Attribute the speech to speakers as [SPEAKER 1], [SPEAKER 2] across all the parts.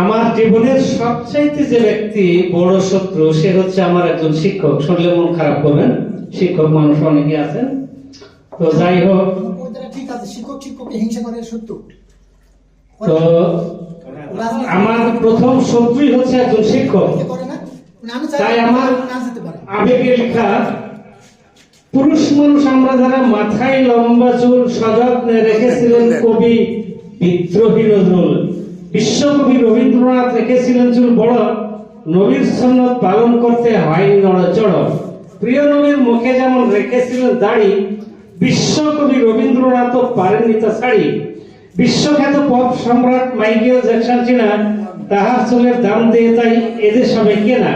[SPEAKER 1] আমার জীবনের সবচাইতে যে ব্যক্তি বড় শত্রু সে হচ্ছে আমার একজন শিক্ষক। শুনলে মন খারাপ করবেন শিক্ষক মানুষ অনেকে আছেন। তো যাই হোক
[SPEAKER 2] ঠিক আছে শিক্ষক শিক্ষককে হিংসা করে
[SPEAKER 1] তো আমার প্রথম শত্রুই হচ্ছে একজন শিক্ষক।
[SPEAKER 2] মানে
[SPEAKER 1] তাই আমার আবেগে লেখা পুরুষ মানুষ আমরা যারা মাথায় লম্বা চুল সযত্নে রেখেছিলেন কবি বিদ্রোহী নজরুল। বিশ্বকবি রবীন্দ্রনাথ রেখেছিলেন চুল বড়। নবীর সন্ন্যত পালন করতে হয় নড়চড়। প্রিয় নবীর মুখে যেমন রেখেছিলেন দাড়ি, বিশ্বকবি রবীন্দ্রনাথ পারেননি তা শাড়ি। বিশ্বখ্যাত পপ সম্রাট মাইকেল জ্যাকসন চিনা তাহার চুলের দাম দিয়ে তাই এদের সবাই কেনা।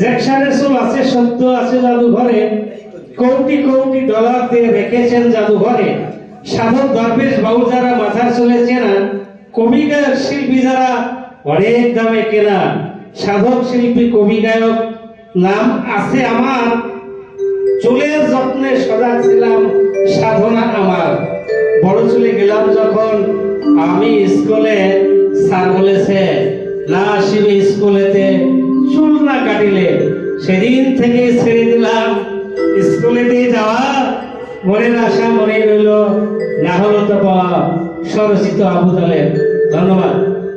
[SPEAKER 1] জ্যাকসনের চুল আছে সত্য আছে জাদুঘরে। কোটি কোটি ডলার দিয়ে রেখেছেন জাদুঘরে। সাধক দরবেশ বাবু যারা মাথার চুলে চেনা কবি গায়ক শিল্পী যারা অনেক দামে কেনা, সাধক শিল্পী কবি গায়ক নাম আছে আমার। চুলের যত্নে সদা ছিলাম সাধনা আমার। বড় চুলে গেলাম যখন আমি স্কুলে, স্যার বলেছে, না আসিবে স্কুলেতে চুল না কাটিলে সেদিন থেকে ছেড়ে দিলাম। স্কুলেতে যাওয়া মনের আশা মনে রইল, না হলো তো পাওয়া স্বরচিত আবু তালেব। ধন্যবাদ।